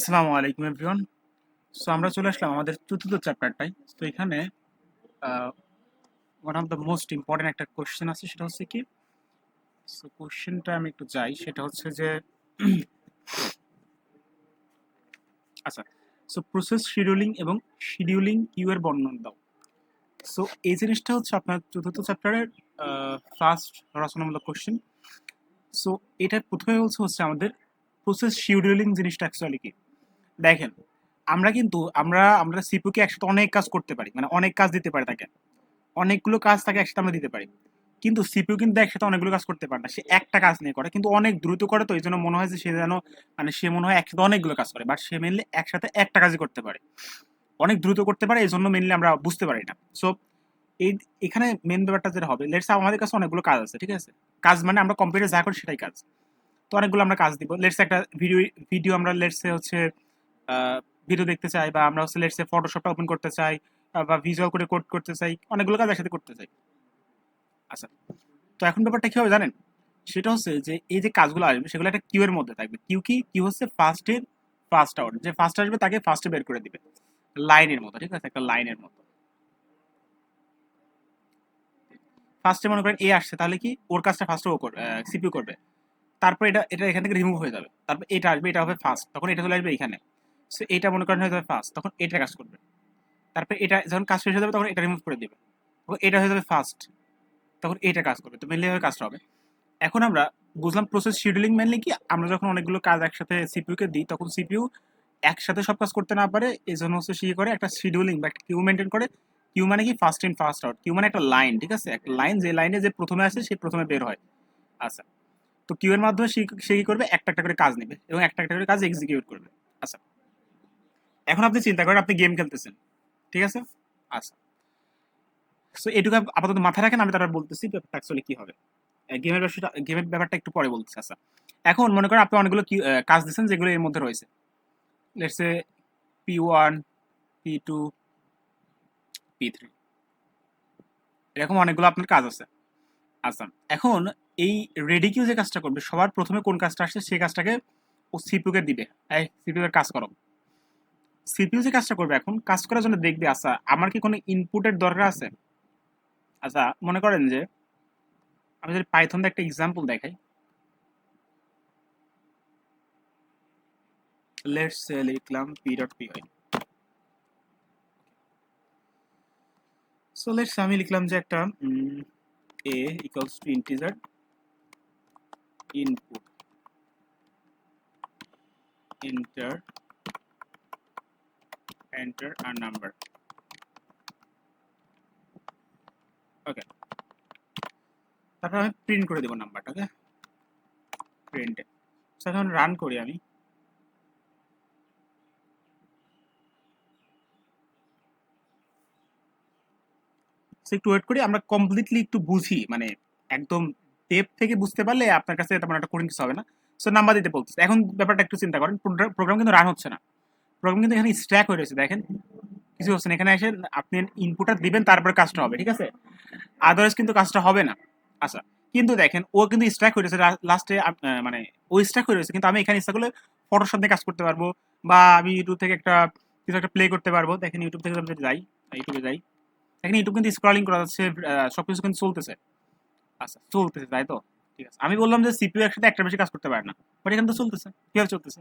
আসসালামু আলাইকুম everyone so আমরা চলে আসলাম আমাদের চতুর্থ চ্যাপ্টারটাই তো এখানে one of the most important একটা কোশ্চেন আছে, সেটা হচ্ছে কি সো কোশ্চেনটা আমি একটু যাই, সেটা হচ্ছে যে আচ্ছা সো প্রসেস শিডিউলিং এবং শিডিউলিং কিউ এর বর্ণন দাও। সো এই জিনিসটা হচ্ছে আপনার চতুর্থ চ্যাপ্টারের ফার্স্ট রচনামূলক কোশ্চেন সো এটা প্রথমে বলছে হচ্ছে আমাদের প্রসেস শিডিউলিং জিনিসটা অ্যাকচুয়ালি কি? দেখেন, আমরা কিন্তু, আমরা আমরা সিপুকে একসাথে অনেক কাজ করতে পারি মানে অনেক কাজ দিতে পারি তাকে। অনেকগুলো কাজ তাকে একসাথে আমরা দিতে পারি। কিন্তু সিপিউ কিন্তু একসাথে অনেকগুলো কাজ করতে পারে না। সে একটা কাজ নিয়ে করে, কিন্তু অনেক দ্রুত করে তো, এই জন্য মনে হয় যে সে যেন মানে সে মনে হয় একসাথে অনেকগুলো কাজ করে বাট সে মেনলি একসাথে একটা কাজই করতে পারে। অনেক দ্রুত করতে পারে, এই জন্য মেনলি আমরা বুঝতে পারি না। সো এই, এখানে মেন ব্যাপারটা যেটা হবে লেটস আমাদের কাছে অনেকগুলো কাজ আছে, ঠিক আছে? কাজ মানে আমরা কম্পিউটার যা করি সেটাই কাজ। তো অনেকগুলো আমরা কাজ দিব। লেটস একটা ভিডিও ভিডিও আমরা লেটসে হচ্ছে ভিডিও দেখতে চাই বা আমরা হচ্ছে লেটসে ফটোশপটা ওপেন করতে চাই বা ভিজুয়াল করে কোড করতে চাই, অনেকগুলো কাজ একসাথে করতে চাই। আচ্ছা তো এখন ব্যাপারটা কি হবে জানেন? সেটা হচ্ছে যে, এই যে কাজগুলো আসবে, সেগুলো একটা কিউ এর মধ্যে থাকবে। কিউ কি? কিউ হচ্ছে ফার্স্ট এর ফার্স্ট আউট যে ফার্স্ট আসবে, তাকে ফার্স্টে বের করে দিবে। লাইনের মতো, ঠিক আছে? একটা লাইনের মতো। ফার্স্টে মনে করেন এ আসছে, তাহলে কি? ওর কাজটা ফার্স্টে ও করবে সিপিউ করবে। তারপর এটা এটা এখান থেকে রিমুভ হয়ে যাবে। তারপর এটা আসবে, এটা হবে ফার্স্ট তখন এটা চলে আসবে এখানে। সো এটা মনে করেন হয়ে যাবে ফার্স্ট তখন এটা কাজ করবে। তারপর এটা যখন কাজ শেষ হয়ে যাবে, তখন এটা রিমুভ করে দেবে। তখন এটা হয়ে যাবে ফার্স্ট তখন এটা কাজ করবে। তো মেনলি এভাবে কাজটা হবে। এখন আমরা বুঝলাম প্রসেস শিডিউলিং মেনলি কি? আমরা যখন অনেকগুলো কাজ একসাথে সিপিইউকে দিই, তখন সিপিইউ একসাথে সব কাজ করতে না পারে এই জন্য হচ্ছে সে করে? একটা শিডিউলিং বা একটা কিউ মেনটেন করে। কিউ মানে কি? First in first out queue মানে একটা লাইন ঠিক আছে? একটা লাইন যে লাইনে যে প্রথমে আসে, সে প্রথমে বের হয়। আচ্ছা। তো কিউ এর মাধ্যমে সে কি করবে? একটা একটা করে কাজ নেবে এবং একটা একটা করে কাজ এক্সিকিউট করবে। আচ্ছা। এখন আপনি চিন্তা করেন, আপনি গেম খেলতেছেন। ঠিক আছে? আচ্ছা। সো এটুকু আপাতত মাথায় রাখেন, আমি তারপর বলতেছি অ্যাকচুয়ালি কি হবে। গেমের ব্যাপারটা গেমের ব্যাপারটা একটু পরে বলতেছি। আচ্ছা। এখন মনে করেন আপনি অনেকগুলো কাজ দিচ্ছেন যেগুলো এর মধ্যে রয়েছে। Let's P one P two P three এরকম অনেকগুলো আপনার কাজ আছে। আচ্ছা। এখন এই রেডি কিউ যে কাজটা করবে, সবার প্রথমে কোন কাজটা আসছে, সেই কাজটাকে ও সিপিইউ কে দিবে। এই সিপিইউ এর কাজ করো। সিপিইউ যে কাজটা করবে, এখন কাজ করার জন্য দেখবে আচ্ছা আমার কি কোনো ইনপুটের দরকার আছে? আচ্ছা মনে করেন যে, আমি যদি পাইথন একটা এক্সাম্পল দেখাই। লেটস লিখলাম P dot P so let's আমি লিখলাম যে একটা A equals to integer input enter enter a number. Okay তারপর আমি প্রিন্ট করে দেবো নাম্বারটা ওকে প্রিন্টে এখন রান করি আমি। একটু ওয়েট করি, আমরা কমপ্লিটলি একটু বুঝি মানে একদম ডেপ থেকে বুঝতে পারলে আপনার কাছে তেমন একটা কঠিন কিছু হবে না। সো নাম্বার দিতে বলতেছে। এখন ব্যাপারটা একটু চিন্তা করেন প্রোগ্রাম কিন্তু রান হচ্ছে না। প্রোগ্রাম কিন্তু এখানে স্ট্র্যাক হয়ে রয়েছে, দেখেন। কিছু হচ্ছে এখানে এসে আপনি ইনপুটটা দিবেন, তারপরে কাজটা হবে, ঠিক আছে? আদারওয়াইজ কিন্তু কাজটা হবে না। আচ্ছা কিন্তু দেখেন, ও কিন্তু স্ট্রাইক হয়ে রয়েছে লাস্টে মানে ও স্ট্রাইক হয়ে রয়েছে, কিন্তু আমি এখানে ইচ্ছা করলে ফটোশপ দিয়ে কাজ করতে পারব, বা আমি ইউটিউব থেকে একটা, কিছু একটা প্লে করতে পারব। দেখেন ইউটিউব থেকে আমি যাই ইউটিউবে যাই। দেখেন ইউটিউব কিন্তু স্ক্রলিং করা যাচ্ছে সব কিছু কিন্তু চলতেছে। আচ্ছা চলতেছে, তাই তো? ঠিক আছে। আমি বললাম যে সিপিইউ একসাথে একটা বেশি কাজ করতে পারে না বাট এখানে তো চলতেছে। কীভাবে চলতেছে?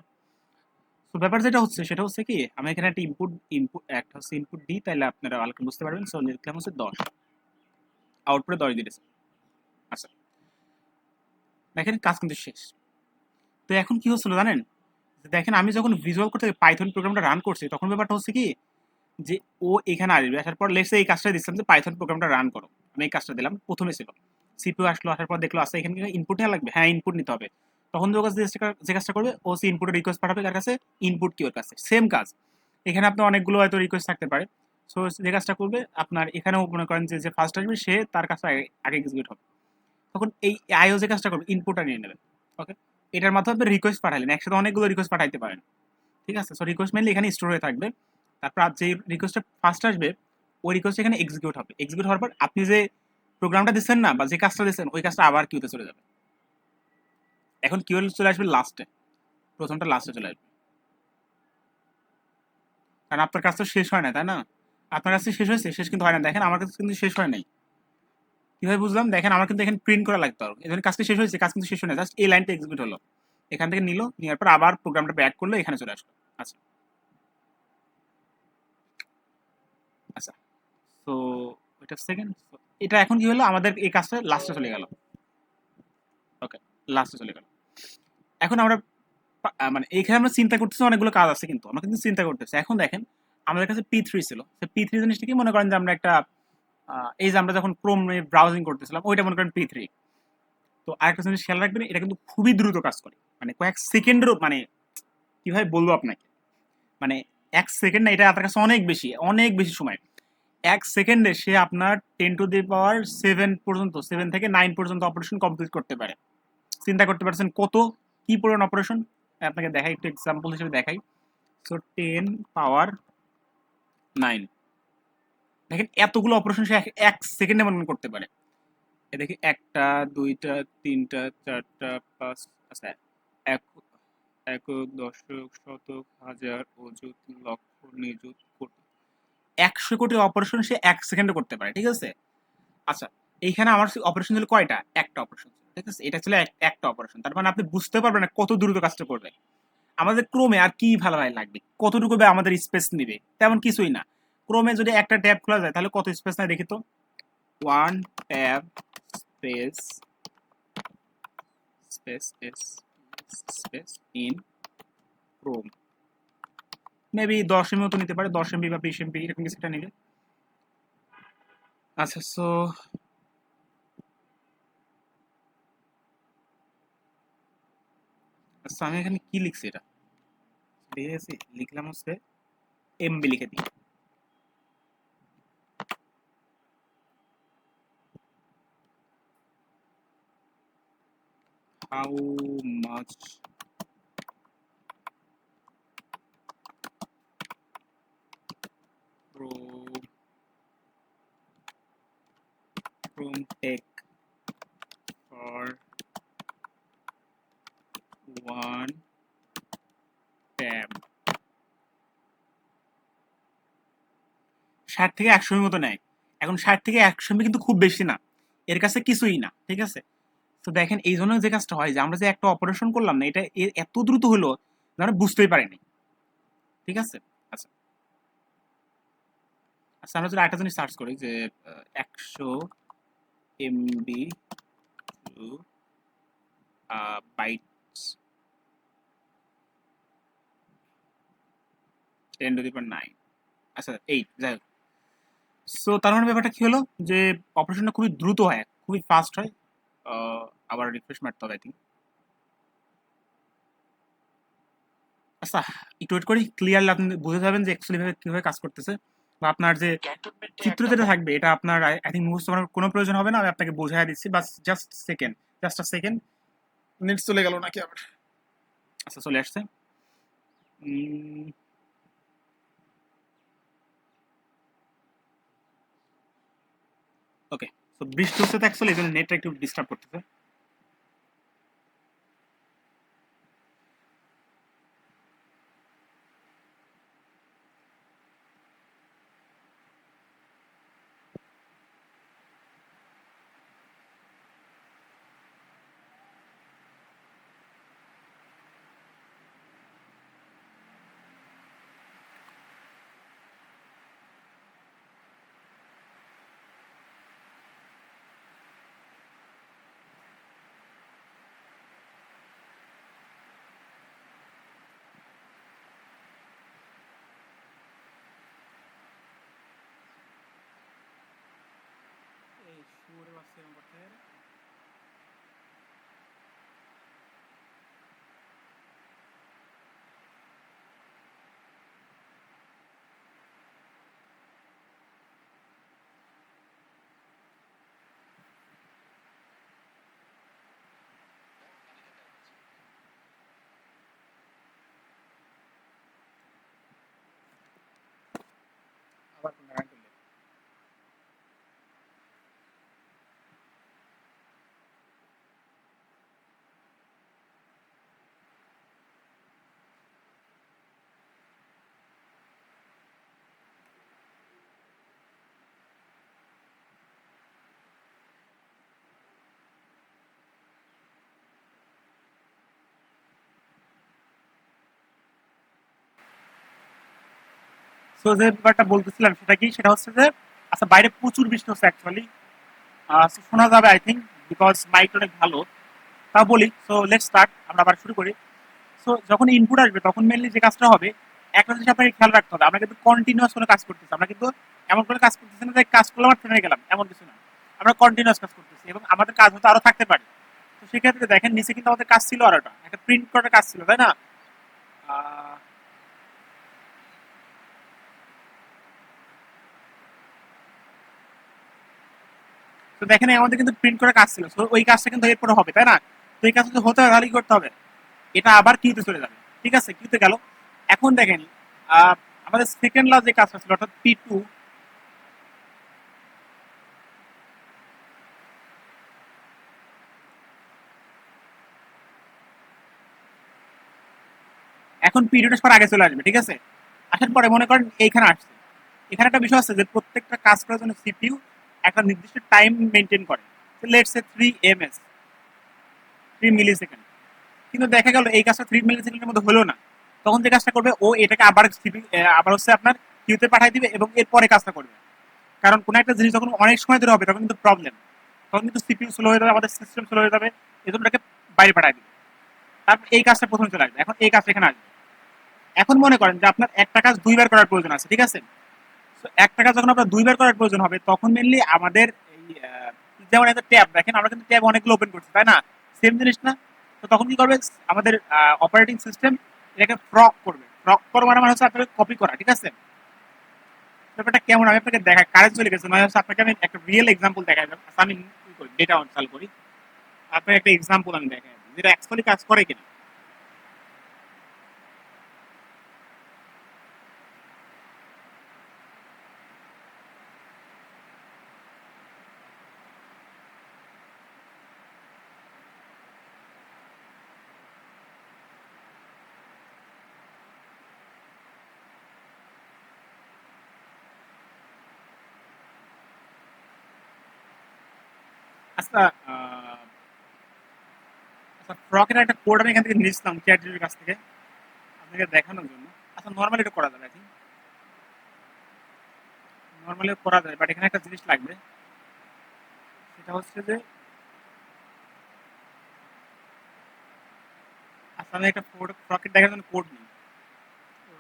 তো ব্যাপার যেটা হচ্ছে, সেটা হচ্ছে কি, আমি এখানে একটা ইনপুট ইনপুট একটা হচ্ছে ইনপুট দিই তাহলে আপনারা ভালো করে বুঝতে পারবেন। সো লিখলাম হচ্ছে দশ। আউটপুটে দশ দিয়েছে। আচ্ছা। দেখেন কাজ কিন্তু শেষ। তো এখন কি হচ্ছিল জানেন? দেখেন আমি যখন ভিজুয়াল করতে পাইথন প্রোগ্রামটা রান করছি, তখন ব্যাপারটা হচ্ছে কি, যে ও এখানে আসবে, আসার পর লেটসে এই কাজটা দিচ্ছিলাম যে পাইথন প্রোগ্রামটা রান করো। আমি এই কাজটা দিলাম, প্রথমে ছিল। সিপিইউ আসলো, আসার পর দেখল আচ্ছা এখানে ইনপুট লাগবে? হ্যাঁ ইনপুট নিতে হবে। তখন যে কাজ যে- কাজটা করবে, ও সে ইনপুটের রিকোয়েস্ট পাঠাবে কার কাছে ইনপুট কি ওর কাছে? সেম কাজ। এখানে আপনার অনেকগুলো হয়তো রিকোয়েস্ট থাকতে পারে। সো যে কাজটা করবে, আপনার এখানেও মনে করেন যে যে ফার্স্ট আসবে, সে তার কাছে আগে এক্সিকিউট হবে। তখন এই আইও যে কাজটা করবে ইনপুটটা নিয়ে নেবে। ওকে এটার মাধ্যমে আপনি রিকোয়েস্ট পাঠালেন। একসাথে অনেকগুলো রিকোয়েস্ট পাঠাইতে পারেন। ঠিক আছে? সো রিকোয়েস্ট মেনলি এখানে স্টোর হয়ে থাকবে। তারপর যে রিকোয়েস্টটা ফার্স্ট আসবে, ওই রিকোয়েস্ট এখানে এক্সিকিউট হবে। এক্সিকিউট হওয়ার পর আপনি যে প্রোগ্রামটা দিচ্ছেন না, বা যে কাজটা দিচ্ছেন, ওই কাজটা আবার কিউতে চলে যাবে। এখন কিউ চলে আসবে লাস্টে প্রথমটা লাস্টে চলে আসবে। কারণ আপনার কাজ তো শেষ হয় না, তাই না? আপনার কাছে শেষ হয়েছে, শেষ কিন্তু হয় না। দেখেন, আমার কাছে কিন্তু শেষ হয় নাই। কীভাবে বুঝলাম? দেখেন, আমার কিন্তু এখানে প্রিন্ট করা লাগতো। এই জন্য কাজটা শেষ হয়েছে, কাজ কিন্তু শেষ হয় না জাস্ট এই লাইনটা এক্সিকিউট হলো। এখান থেকে নিল, নেওয়ার পর আবার প্রোগ্রামটা ব্যাক করল, এখানে চলে আসলো। আচ্ছা। আচ্ছা। তো এটা সেকেন্ড এটা এখন কি হলো? আমাদের এই কাজটা লাস্টে চলে গেল। ওকে লাস্টে চলে গেল। এখন আমরা মানে এইখানে আমরা চিন্তা করতেছি অনেকগুলো কাজ আছে কিন্তু, আমরা কিন্তু চিন্তা করতেছি। এখন দেখেন, আমাদের কাছে পি থ্রি ছিল। পি থ্রি জিনিসটা কি? মনে করেন যে আমরা একটা এই যে আমরা যখন ক্রোম ব্রাউজিং করতেছিলাম, ওইটা মনে করেন পি থ্রি তো আরেকটা জিনিস খেয়াল রাখবেন, এটা কিন্তু খুবই দ্রুত কাজ করে। মানে কয়েক সেকেন্ডেরও মানে কীভাবে বলব আপনাকে? মানে এক সেকেন্ড না, এটা আপনার কাছে অনেক বেশি অনেক বেশি সময়। এক সেকেন্ডে সে আপনার ten to the power seven পর্যন্ত সেভেন থেকে নাইন পর্যন্ত অপারেশন কমপ্লিট করতে পারে। চিন্তা করতে পারছেন কত কি পরিমাণ অপারেশন আপনাকে দেখাই, একটু এক্সাম্পল হিসেবে দেখাই। সো টেন পাওয়ার নাইন দেখেন, এতগুলো অপারেশন সে এক- এক সেকেন্ডে মনে করতে পারে। এ দেখি, একটা, দুইটা, তিনটা, চারটা, পাঁচ আচ্ছা এক একক দশক শতক, হাজার, অযুত, লক্ষ, নিযুত, কোটি। একশো কোটি অপারেশন সে এক সেকেন্ডে করতে পারে, ঠিক আছে? আচ্ছা এইখানে আমার অপারেশন ছিল কয়টা? একটা অপারেশন ঠিক আছে? এটা ছিল একটা অপারেশন তার মানে আপনি বুঝতে পারবেন না কত দ্রুত কাজটা করবে। আমাদের ক্রোমে আর কি ভালো ভাই লাগবে? কতটুকু আমাদের স্পেস নেবে? তেমন কিছুই না। ক্রোমে যদি একটা ট্যাব খোলা যায়, তাহলে কত স্পেস নেয় দেখি তো? One tab space space S space in Chrome maybe দশ এমবি মতো নিতে পারে। দশ এমবি বা বিশ এমবি এরকম কিছু একটা নেবে। আচ্ছা সো আচ্ছা আমি এখানে কি লিখছি এটা লিখে গেছি লিখলাম হচ্ছে এমবি লিখে দিই how much? Chrome Chrome take for one. Tab ষাট থেকে একশো মতো নেয়। এখন ষাট থেকে একশো কিন্তু খুব বেশি না। এর কাছে কিছুই না, ঠিক আছে? তো দেখেন, এই জন্য যে কাজটা হয়, যে আমরা যে একটা অপারেশন করলাম না, এটা এত দ্রুত হলো আমরা বুঝতেই পারিনি। ঠিক আছে? আচ্ছা। আচ্ছা আমরা যদি একটা জিনিস সার্চ করি, যে একশো MB to ten to the power nine আচ্ছা এইট যাই হোক। সো তার মানে ব্যাপারটা কি হলো? যে অপারেশনটা খুবই দ্রুত হয় খুবই ফাস্ট হয়। আবার রিফ্রেশ মারতে হবে আই থিঙ্ক আচ্ছা একটু ওয়েট করি ক্লিয়ারলি আপনি বুঝে যাবেন যে অ্যাকচুয়ালি ভাবে কীভাবে কাজ করতেছে। বা আপনার যে চিত্র যেটা থাকবে এটা আপনার আই থিঙ্ক মুখস্থ করার কোনো প্রয়োজন হবে না আমি আপনাকে বোঝাই দিচ্ছি বাস just second just a second net চলে গেল নাকি আবার? আচ্ছা চলে আসছে। ওকে তো বৃষ্টি হচ্ছে তো অ্যাকচুয়ালি এই জন্য নেটটা একটু ডিস্টার্ব করতেছে। সো যে ব্যাপারটা বলতেছিলাম সেটা কি? সেটা হচ্ছে যে আচ্ছা বাইরে প্রচুর বৃষ্টি হচ্ছে অ্যাকচুয়ালি শোনা যাবে আই থিঙ্ক বিকজ মাইক অনেক ভালো। তাও বলি সো লেট স্টার্ট আমরা আবার শুরু করি। সো যখন ইনপুট আসবে, তখন মেনলি যে কাজটা হবে, একটা জিনিস আপনাকে খেয়াল রাখতে হবে। আমরা কিন্তু কন্টিনিউয়াস কোনো কাজ করতেছি আমরা কিন্তু এমন কোনো কাজ করতেছি না যে কাজ করলাম আর থেমে গেলাম, এমন কিছু না। আমরা কন্টিনিউয়াস কাজ করতেছি এবং আমাদের কাজ হয়তো আরও থাকতে পারে। তো সেক্ষেত্রে দেখেন, নিচে কিন্তু আমাদের কাজ ছিল আর একটা। একটা প্রিন্ট করার কাজ ছিল, তাই না? তো দেখেন, আমাদের কিন্তু প্রিন্ট করার কাজ ছিল। তো ওই কাজটা কিন্তু এরপরে হবে, তাই না? তো এই কাজটা হতে হয় তাহলে করতে হবে। এটা আবার কিউতে চলে যাবে। ঠিক আছে কিউতে গেল। এখন দেখেন আমাদের সেকেন্ড লাস্ট যে কাজটা ছিল, অর্থাৎ পি টু এখন পিরিয়ড পর আগে চলে আসবে, ঠিক আছে? আসার পরে মনে করেন এইখানে আসছে। এখানে একটা বিষয় আছে যে প্রত্যেকটা কাজ করার জন্য সিপিইউ একটা নির্দিষ্ট টাইম মেনটেন করে। Let's a three M S three millisecond কিন্তু দেখা গেল, এই কাজটা থ্রি মিলি সেকেন্ডের মধ্যে হলো না। তখন যে কাজটা করবে, ও এটাকে আবার আবার হচ্ছে আপনার কিউতে পাঠিয়ে দিবে এবং এরপরে কাজটা করবে। কারণ কোনো একটা জিনিস যখন অনেক সময় ধরে হবে, তখন কিন্তু প্রবলেম তখন কিন্তু সিপিইউ স্লো হয়ে যাবে, আমাদের সিস্টেম স্লো হয়ে যাবে এজন্য ওটাকে বাইরে পাঠিয়ে দিবে। তারপর এই কাজটা প্রথমে চলে আসবে। এখন এই কাজটা এখানে আসবে। এখন মনে করেন যে আপনার একটা কাজ দুইবার করার প্রয়োজন আছে, ঠিক আছে? So, একটা কাজ যখন আপনার দুইবার করার প্রয়োজন হবে তখন মেনলি আমাদের এই যেমন একটা ট্যাব দেখেন আমরা কিন্তু ট্যাব অনেকগুলো ওপেন করছি তাই না? সেম জিনিস না? তো তখন কি করবে আমাদের অপারেটিং সিস্টেম এটাকে ফ্রক করবে। ফ্রক করা মানে মানে হচ্ছে আপনাকে কপি করা ঠিক আছে? ব্যাপারটা কেমন? আমি আপনাকে দেখা কারেন্ট চলে গেছে মানে হচ্ছে আপনাকে আমি একটা রিয়েল এক্সাম্পল দেখাই আচ্ছা, আমি ডেটা চালু করি। আপনাকে একটা এক্সাম্পল আমি দেখাই যেটা অ্যাকচুয়ালি কাজ করে কিনা। আচ্ছা আহ, আচ্ছা ফ্রকের একটা কোড আমি এখান থেকে নিয়েছিলাম চ্যাট জিপির কাছ থেকে আপনাকে দেখানোর জন্য আচ্ছা নর্মালি এটা করা যাবে আই নর্মালি করা যায় বাট এখানে একটা জিনিস লাগবে সেটা হচ্ছে যে আচ্ছা আমি একটা কোড ফ্রকেট দেখার জন্য কোড নিই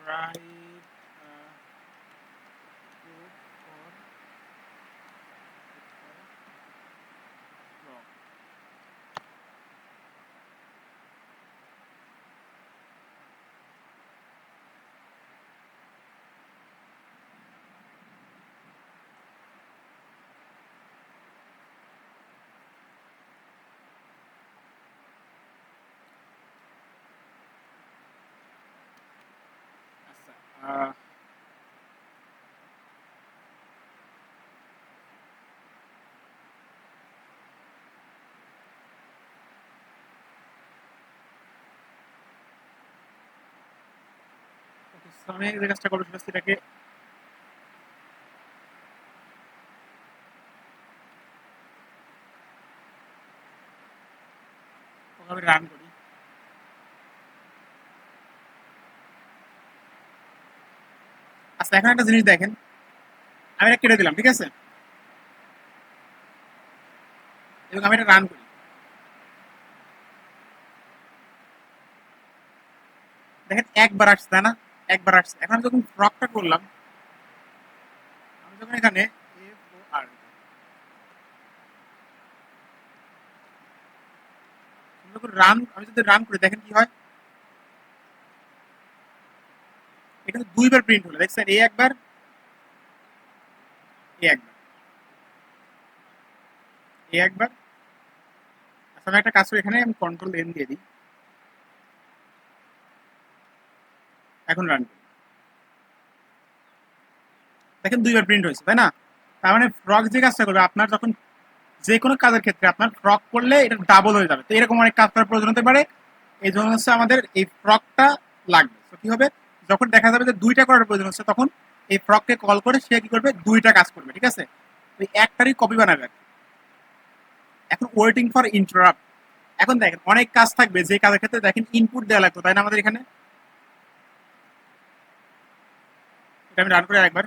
রাইট আমি কাজটা করব সেটা রান করি। আচ্ছা এখন একটা জিনিস দেখেন। আমি এটা কেটে দিলাম, ঠিক আছে? এবং আমি এটা রান করি। দেখেন, একবার আসছে না? একবার আসছে। এখন আমি যখন ফ্রকটা করলাম, আমি যখন এখানে এফ রান, আমি যদি রান করি, দেখেন কি হয়? এখানে দুইবার প্রিন্ট হলো। দেখছেন এই একবার এই একবার। এই একবার। আচ্ছা আমি একটা কাজ করি, এখানে আমি কন্ট্রোল এন দিয়ে দিই। এখন রান দেখেন দুইবার প্রিন্ট হয়েছে, তাই না? তার মানে ফ্রক যে কাজটা করবে, আপনার যখন যে কোনো কাজের ক্ষেত্রে আপনার ফ্রক করলে এটা ডাবল হয়ে যাবে। তো এরকম অনেক কাজ করার প্রয়োজন হতে পারে। এই জন্য হচ্ছে আমাদের এই ফ্রকটা লাগবে। তো কি হবে? যখন দেখা যাবে যে দুইটা করার প্রয়োজন হচ্ছে, তখন এই ফ্রককে কল করে সে কি করবে? দুইটা কাজ করবে, ঠিক আছে? ওই একটারই কপি বানাবে। এখন ওয়েটিং ফর ইন্টারাপ্ট এখন দেখেন, অনেক কাজ থাকবে, যে কাজের ক্ষেত্রে দেখেন ইনপুট দেওয়া লাগতো তাই না আমাদের এখানে? এটা আমি রান করে একবার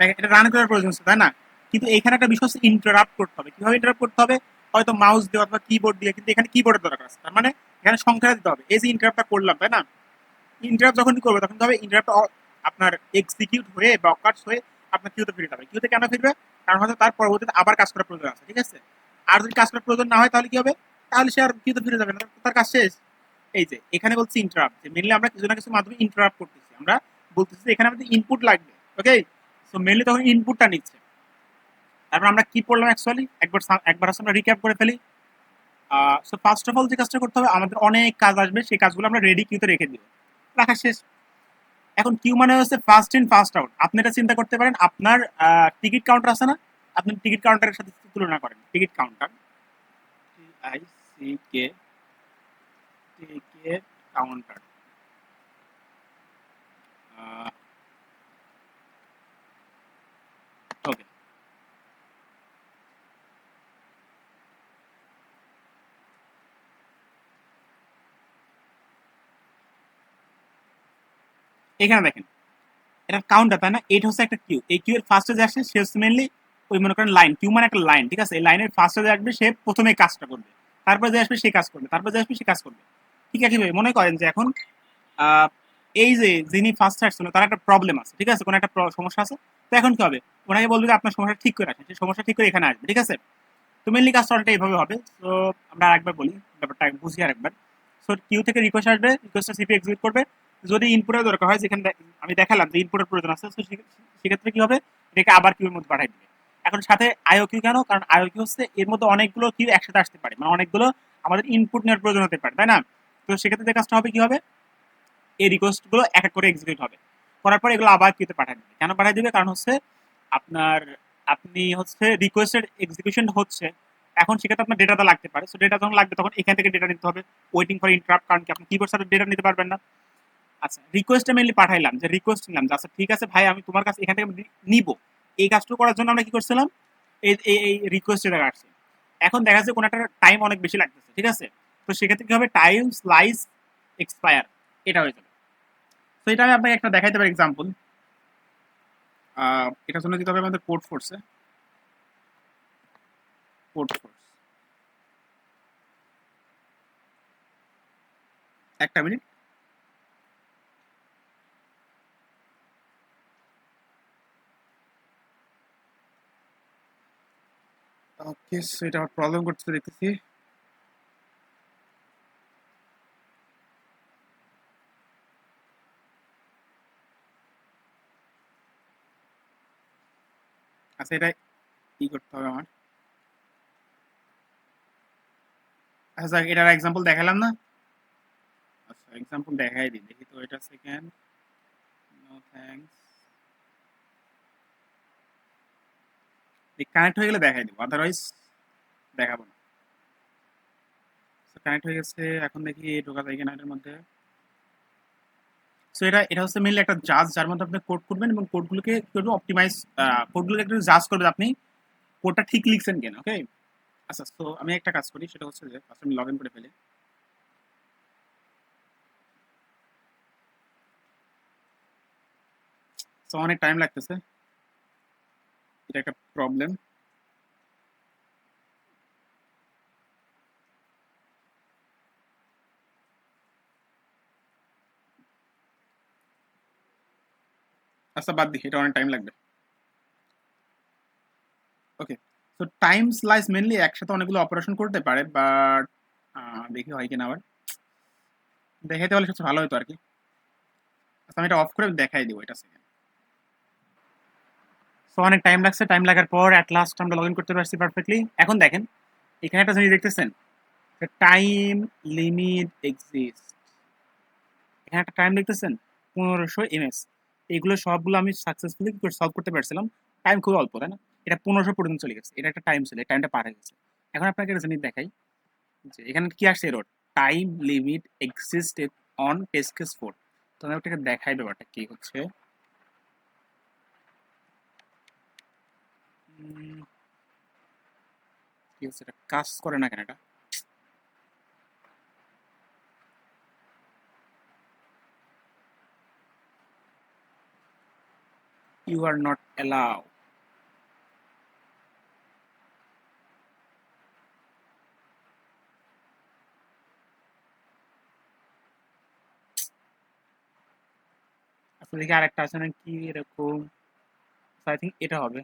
এটা রান করার প্রয়োজন আছে, তাই না? কিন্তু এখানে একটা ইন্টারাপ্ট করতে হবে। কীভাবে ইন্টারাপ্ট করতে হবে? হয়তো মাউস দিয়ে অথবা কিবোর্ড দিয়ে কিন্তু এখানে কিবোর্ডের দরকার আছে। তার মানে এখানে সংখ্যা দিতে হবে। এই যে ইন্টারাপ্টটা করলাম তাই না? ইন্টারাপ্ট যখন করবে? তখন হবে? ইন্টারাপ্ট আপনার এক্সিকিউট হয়ে বা অকার্স হয়ে আপনার কিউতে ফিরে যাবে। কিউতে কেন ফিরবে? কারণ হয়তো তার পরবর্তীতে আবার কাজ করার প্রয়োজন আছে ঠিক আছে? আর যদি কাজ করার প্রয়োজন না হয়, তাহলে কি হবে? তাহলে সে আর কিউতে ফিরে যাবে না। তার কাজ শেষ। এই যে, এখানে বলছি ইন্টারাপ্ট যে মেনলি আমরা কিছু না কিছু মাধ্যমে ইন্টারাপ্ট করতেছি। আমরা বলতেছি যে এখানে আমাদের ইনপুট লাগবে ওকে সো মেনলি তখন ইনপুটটা নিচ্ছে। তারপর আমরা কি পড়লাম অ্যাকচুয়ালি একবার একবার আসলে আমরা রিক্যাপ করে ফেলি। সো ফার্স্ট অফ অল যে কাজটা করতে হবে, আমাদের অনেক কাজ আসবে, সেই কাজগুলো আমরা রেডি কিউতে রেখে দিব। রাখা শেষ। এখন কিউ মানে হচ্ছে ফার্স্ট ইন ফার্স্ট আউট আপনি এটা চিন্তা করতে পারেন, আপনার টিকিট কাউন্টার আছে না? আপনি টিকিট কাউন্টারের সাথে তুলনা করেন ticket counter I C K ticket counter okay এখানে দেখেন এটা কাউন্টার তাই না? এটা হচ্ছে একটা কিউ এই কিউ এর ফার্স্টে যে আসে সে হচ্ছে মেনলি ওই মনে করেন লাইন কিউ একটা লাইন ঠিক আছে? এই লাইনের ফার্স্টে যে আসবে, সে প্রথমে কাজটা করবে। তারপর যে আসবে, সে কাজ করবে। তারপর যে আসবে, সে কাজ করবে। ঠিক আছে ভাই? মনে করেন যে এখন এই যে যিনি ফার্স্ট আসছিল তার একটা প্রবলেম আছে, ঠিক আছে? কোনো একটা সমস্যা আছে? তো এখন কি হবে? ওনাকে বলবে যে, আপনার সমস্যা ঠিক করে রাখেন সেই সমস্যা ঠিক করে এখানে আসবে, ঠিক আছে? তো মেনলি কাজটা অনেকটা এইভাবে হবে। তো আমরা আরেকবার বলি, ব্যাপারটা বুঝি আরেকবার। সো কিউ থেকে রিকোয়েস্ট আসবে রিকোয়েস্টটা সিপি এক্সিকিউট করবে। যদি ইনপুটের দরকার হয়, যেখানে আমি দেখালাম যে ইনপুটের প্রয়োজন আছে, তো সেক্ষেত্রে কি হবে? এটাকে আবার কিউর মধ্যে পাঠিয়ে দিবে। এখন সাথে আইও কিউ কেন? কারণ আইও কিউ হচ্ছে এর মধ্যে অনেকগুলো কিউ একসাথে আসতে পারে। মানে অনেকগুলো আমাদের ইনপুট নেওয়ার প্রয়োজন হতে পারে, তাই না? তো সেক্ষেত্রে যে কাজটা হবে কি হবে? এই রিকোয়েস্টগুলো এক এক করে এক্সিকিউট হবে। করার পর এগুলো আবার কিউতে পাঠিয়ে দিবে। কেন পাঠিয়ে দিবে? কারণ হচ্ছে আপনার, আপনি হচ্ছে রিকোয়েস্টের এক্সিকিউশন হচ্ছে। এখন সেক্ষেত্রে আপনার ডেটাটা লাগতে পারে। সো ডেটা যখন লাগবে তখন এখান থেকে ডেটা নিতে হবে। ওয়েটিং ফর ইন্টারাপ্ট কারণ কি? আপনি কিবোর্ড সাথে ডেটা নিতে পারবেন না। আচ্ছা রিকোয়েস্টে মেনলি পাঠাইলাম, যে রিকোয়েস্ট নিলাম। আচ্ছা ঠিক আছে ভাই, আমি তোমার কাছে এখান থেকে নিবো। এই কাজটা করার জন্য আমরা কি করছিলাম? এই এই রিকোয়েস্টে আসছে এখন দেখা যাচ্ছে কোনো একটা টাইম অনেক বেশি লাগতেছে, ঠিক আছে? তো সেক্ষেত্রে কি হবে? টাইম স্লাইস এক্সপায়ার এটা হয়ে যাবে। তো এটা আমি আপনাকে একটা দেখাইতে পারি এক্সাম্পল এটার জন্য দিতে হবে আমাদের কোড ফোর্সে কোড ফোর্স একটা মিনিট। ওকে সো এটা আমার প্রবলেম করতে দেখতেছি। আচ্ছা এটা কি করতে হবে আমার? আচ্ছা এটার এক্সাম্পল দেখালাম না? আচ্ছা এক্সাম্পল দেখাই দিই। দেখি তো এটা সেকেন্ড নো থ্যাঙ্কস কানেক্ট হয়ে গেলে দেখাই দেবো আদারওয়াইজ দেখাবো না। কানেক্ট হয়ে গেছে, এখন দেখি ঢোকা যায় কিনা এটার মধ্যে। সো এটা এটা হচ্ছে মেনলি একটা জাজ যার মধ্যে আপনি কোড করবেন এবং কোডগুলোকে করবেন? অপটিমাইজ কোডগুলোকে একটু জাজ করবেন আপনি কোডটা ঠিক লিখছেন কেন ওকে আচ্ছা তো আমি একটা কাজ করি, সেটা হচ্ছে যে ফার্স্ট আমি লগ ইন করে ফেলি। সো অনেক টাইম লাগতেছে। এটা একটা প্রবলেম আচ্ছা বাদ দিই এটা অনেক টাইম লাগবে। ওকে তো টাইম স্লাইস মেনলি একসাথে অনেকগুলো অপারেশন করতে পারে বাট দেখি হয় কিনা আবার। দেখাইতে পারলে সবচেয়ে ভালো হতো আর কি। আচ্ছা আমি এটা অফ করে দেখাই দিব, এটা সেকেন্ড সো অনেক টাইম লাগছে টাইম লাগার পর অ্যাট লাস্ট আমরা লগ ইন করতে পারছি পারফেক্টলি এখন দেখেন, এখানে একটা জিনিস দেখতেছেন? টাইম লিমিট এক্সিস্ট এখানে একটা টাইম দেখতেছেন? পনেরোশো এমএস এগুলো সবগুলো আমি সাকসেসফুলি সলভ করতে পারছিলাম? টাইম খুব অল্প, তাই না? এটা পনেরোশো পর্যন্ত চলে গেছে। এটা একটা টাইম ছিল টাইমটা পার হয়ে গেছে। এখন আপনাকে একটা জিনিস দেখাই। যে এখানে কি আসছে eroded time limit existed on test case four তো আমি দেখাই ব্যাপারটা কি হচ্ছে। কি হচ্ছে এটা কাজ করে না কেন এটা? You are not allowed. আসলে দেখি আরেকটা আছে না কি এরকম আই থিঙ্ক এটা হবে।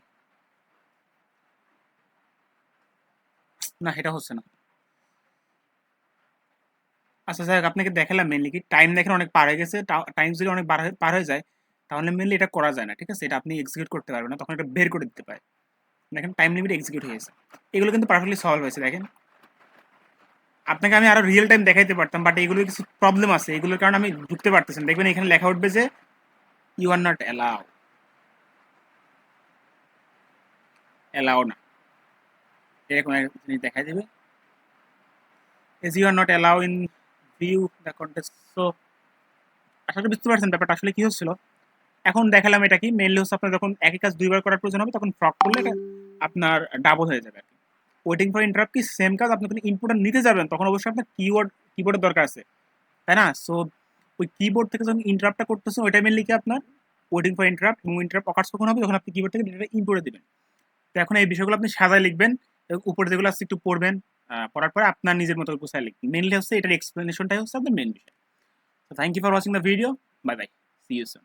না, সেটা হচ্ছে না। আচ্ছা স্যার, আপনাকে দেখালাম মেনলি কি? টাইম দেখেন অনেক পার হয়ে গেছে টাইম যদি অনেক পার হয়ে- যায়, তাহলে মেনলি এটা করা যায় না, ঠিক আছে? এটা আপনি এক্সিকিউট করতে পারবেন না, তখন এটা বের করে দিতে পারে দেখেন টাইম লিমিট এক্সিকিউট হয়ে গেছে। এগুলো কিন্তু পারফেক্টলি সলভ হয়েছে, দেখেন। আপনাকে আমি আরও রিয়েল টাইম দেখাইতে পারতাম বাট এগুলো কিছু প্রবলেম আছে। এগুলোর কারণে আমি ঢুকতে পারতেছি না। দেখবেন এখানে লেখা উঠবে যে you are not allow allow না। এরকম জিনিস দেখাই দেবে। As you are not allow in view the contest so আসলে বুঝতে পারছেন ব্যাপারটা। আসলে কি হচ্ছিল? এখন দেখালাম এটা কি মেনলি হচ্ছে আপনার যখন একই কাজ দুইবার করার প্রয়োজন হবে, তখন ফ্রক করলে আপনার ডাবল হয়ে যাবে ওয়েটিং ফর ইন্টারাপ্ট কি সেম কাজ, আপনি যখন ইনপুট নিতে যাবেন, তখন অবশ্যই আপনার কিওয়ার্ড কিবোর্ডের দরকার আছে। তাই না? সো ওই কিবোর্ড থেকে যখন ইন্টারাপ্টটা করতেছেন, ওইটা মেনলি কি আপনার? ওয়েটিং ফর ইন্টারাপ্ট এবং ইন্টারাপ্ট অকার্স কখন হবে? যখন আপনি কিবোর্ড থেকে ডেটা ইনপুটে দিবেন। তো এখন এই বিষয়গুলো আপনি সাজায় লিখবেন। উপরে যেগুলো আছে একটু পড়বেন পড়ার পরে আপনার নিজের মতো গুছায় লিখবেন। মেনলি হচ্ছে এটার এক্সপ্লেনেশনটাই হচ্ছে আপনার মেন বিষয়। Thank you for watching the video bye bye see you soon